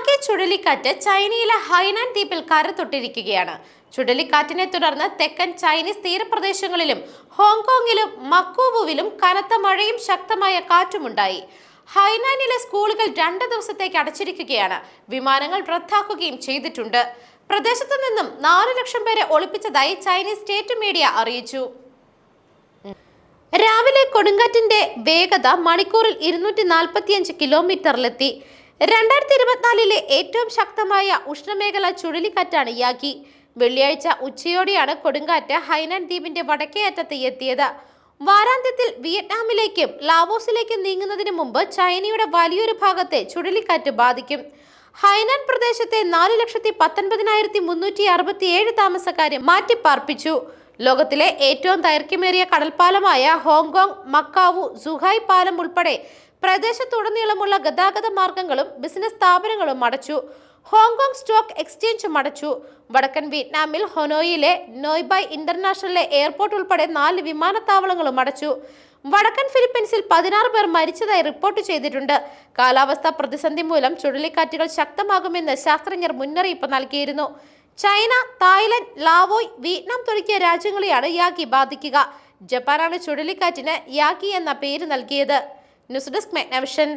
Yagi ചുഴലിക്കാറ്റ് ചൈനയിലെ Hainan ദ്വീപിൽ കരതൊട്ടിരിക്കുകയാണ് ചുഴലിക്കാറ്റിനെ തുടർന്ന് തെക്കൻ ചൈനീസ് തീരപ്രദേശങ്ങളിലും ഹോങ്കോങ്ങിലും മക്കൂവുവിലും കനത്ത മഴയും ശക്തമായ കാറ്റുമുണ്ടായി. ഹൈനാനിലെ സ്കൂളുകൾ രണ്ട് ദിവസത്തേക്ക് അടച്ചിരിക്കുകയാണ്. വിമാനങ്ങൾ റദ്ദാക്കുകയും ചെയ്തിട്ടുണ്ട്. പ്രദേശത്തു നിന്നും നാല് ലക്ഷം പേരെ ഒളിപ്പിച്ചതായി ചൈനീസ് സ്റ്റേറ്റ് മീഡിയ അറിയിച്ചു. രാവിലെ കൊടുങ്കാറ്റിന്റെ വേഗത മണിക്കൂറിൽ ഇരുന്നൂറ്റി നാൽപ്പത്തിയഞ്ച് കിലോമീറ്ററിലെത്തി. രണ്ടായിരത്തി ഇരുപത്തിനാലിലെ ഏറ്റവും ശക്തമായ ഉഷ്ണമേഖല ചുഴലിക്കാറ്റാണ് യാഗി. വെള്ളിയാഴ്ച ഉച്ചയോടെയാണ് കൊടുങ്കാറ്റ് ഹൈനാൻ ദ്വീപിന്റെ വടക്കേ അറ്റത്ത് എത്തിയത്. വാരാന്ത്യത്തിൽ വിയറ്റ്നാമിലേക്കും ലാവോസിലേക്കും നീങ്ങുന്നതിന് മുമ്പ് ചൈനയുടെ വലിയൊരു ഭാഗത്തെ ചുഴലിക്കാറ്റ് ബാധിക്കും. ഹൈനാൻ പ്രദേശത്തെ നാല് ലക്ഷത്തി പത്തൊൻപതിനായിരത്തി മുന്നൂറ്റി അറുപത്തി ഏഴ് താമസക്കാരെ മാറ്റിപ്പാർപ്പിച്ചു. ലോകത്തിലെ ഏറ്റവും ദൈർഘ്യമേറിയ കടൽപ്പാലമായ ഹോങ്കോങ് മക്കാവു സുഹായ് പാലം ഉൾപ്പെടെ പ്രദേശത്തുടനീളമുള്ള ഗതാഗത മാർഗങ്ങളും ബിസിനസ് സ്ഥാപനങ്ങളും അടച്ചു. ഹോങ്കോങ് സ്റ്റോക്ക് എക്സ്ചേഞ്ചും അടച്ചു. വടക്കൻ വിയറ്റ്നാമിൽ ഹൊനോയിലെ നോയ്ബായ് ഇന്റർനാഷണലിലെ എയർപോർട്ട് ഉൾപ്പെടെ നാല് വിമാനത്താവളങ്ങളും അടച്ചു. വടക്കൻ ഫിലിപ്പീൻസിൽ പതിനാറ് പേർ മരിച്ചതായി റിപ്പോർട്ട് ചെയ്തിട്ടുണ്ട്. കാലാവസ്ഥാ പ്രതിസന്ധി മൂലം ചുഴലിക്കാറ്റുകൾ ശക്തമാകുമെന്ന് ശാസ്ത്രജ്ഞർ മുന്നറിയിപ്പ് നൽകിയിരുന്നു. ചൈന തായ്ലൻഡ് ലാവോയ് വിയറ്റ്നാം തുടങ്ങിയ രാജ്യങ്ങളെയാണ് യാക്കി ബാധിക്കുക. ജപ്പാനാണ് ചുഴലിക്കാറ്റിന് യാക്കി എന്ന പേര് നൽകിയത്. News desk മെഗ്നവിഷൻ.